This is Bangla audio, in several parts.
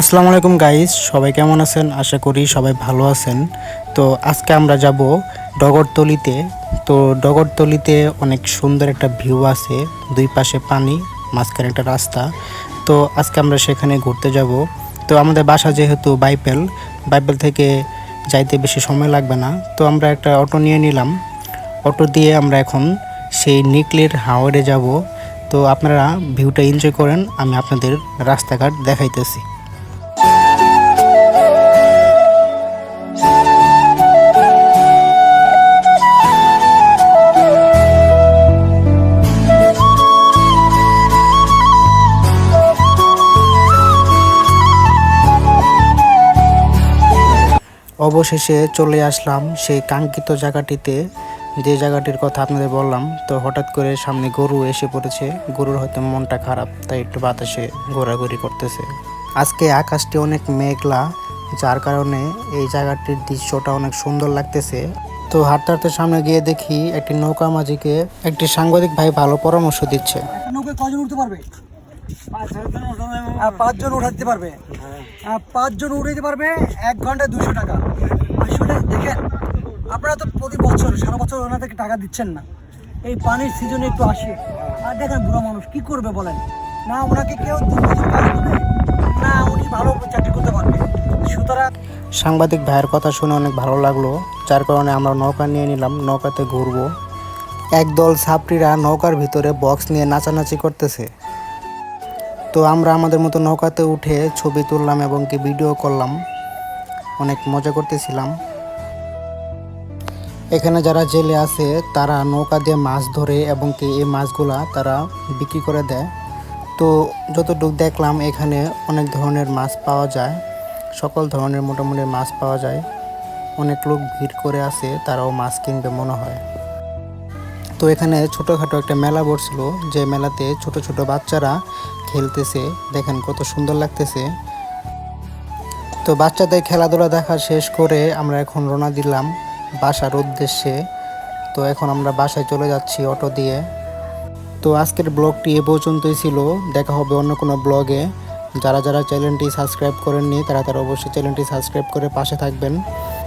আসসালামু আলাইকুম গাইস, সবাই কেমন আছেন? আশা করি সবাই ভালো আছেন। তো আজকে আমরা যাব ডগরতলিতে। তো ডগরতলিতে অনেক সুন্দর একটা ভিউ আছে, দুই পাশে পানি, মাঝখানে একটা রাস্তা। তো আজকে আমরা সেখানে ঘুরতে যাব। তো আমাদের বাসা যেহেতু বাইপেল বাইপেল থেকে যাইতে বেশি সময় লাগবে না। তো আমরা একটা অটো নিয়ে নিলাম। অটো দিয়ে আমরা এখন সেই নিকলের হাওয়ারে যাব। তো আপনারা ভিউটা এনজয় করেন, আমি আপনাদের রাস্তাঘাট দেখাইতেছি। অবশেষে চলে আসলাম সেই কাঙ্ক্ষিত জায়গাটিতে। যে জায়গাটির কথা আপনাদের বললাম, তো হঠাৎ করে সামনে গরু এসে পড়েছে। গরুর হয়তো মনটা খারাপ, তাই একটু বাতাসে ঘোরাঘুরি করতেছে। আজকে আকাশটি অনেক মেঘলা, যার কারণে এই জায়গাটির দৃশ্যটা অনেক সুন্দর লাগতেছে। তো হাঁটতে হাঁটতে সামনে গিয়ে দেখি একটি নৌকা মাঝিকে একটি সাংবাদিক ভাই ভালো পরামর্শ দিচ্ছে। কজন উঠতে পারবে? পাঁচজন উঠাতে পারবে। পাঁচজন উঠাতে পারবে এক ঘন্টায় দুশো টাকা। আসলে দেখেন, আপনারা তো প্রতি বছর, সারা বছর ওনাদেরকে টাকা দিচ্ছেন না। এই পানির সিজনে একটু আসে। আর দেখেন বুড়ো মানুষ, কি করবে বলেন? না ওনাকে কেউ না উনি ভালো চাকরি করতে পারবে। সুতরাং সাংবাদিক ভাইয়ের কথা শুনে অনেক ভালো লাগল। যার কারণে আমরা নৌকা নিয়ে নিলাম, নৌকাতে ঘুরবো। একদল ছাত্রীরা নৌকার ভিতরে বক্স নিয়ে নাচানাচি করতেছে। তো আমরা আমাদের মতো নৌকাতে উঠে ছবি তুললাম এবং কি ভিডিও করলাম। অনেক মজা করতেছিলাম। এখানে যারা জেলে আছে, তারা নৌকা দিয়ে মাছ ধরে এবং কি এই মাছগুলা তারা বিক্রি করে দেয়। তো যতটুকু দেখলাম, এখানে অনেক ধরনের মাছ পাওয়া যায়। সকল ধরনের মোটামুটি মাছ পাওয়া যায়। অনেক লোক ভিড় করে আছে, তারাও মাছ কিনবে মনে হয়। তো এখানে ছোটোখাটো একটা মেলা বসছিল যে মেলাতে ছোট ছোট বাচ্চারা খেলতেছে, দেখেন কত সুন্দর লাগতেছে। তো বাচ্চাদের খেলাধুলা দেখা শেষ করে আমরা এখন রওনা দিলাম বাসার উদ্দেশ্যে। তো এখন আমরা বাসায় চলে যাচ্ছি অটো দিয়ে। তো আজকের ব্লগটি এ পর্যন্তই ছিল। দেখা হবে অন্য কোনো ব্লগে। যারা যারা চ্যানেলটি সাবস্ক্রাইব করেননি, তারা তারা অবশ্যই চ্যানেলটি সাবস্ক্রাইব করে পাশে থাকবেন।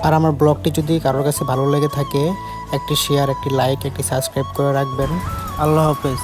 আর আমার ব্লগটি যদি কারোর কাছে ভালো লেগে থাকে, একটি শেয়ার একটি লাইক একটি সাবস্ক্রাইব করে রাখবেন। আল্লাহ হাফেজ।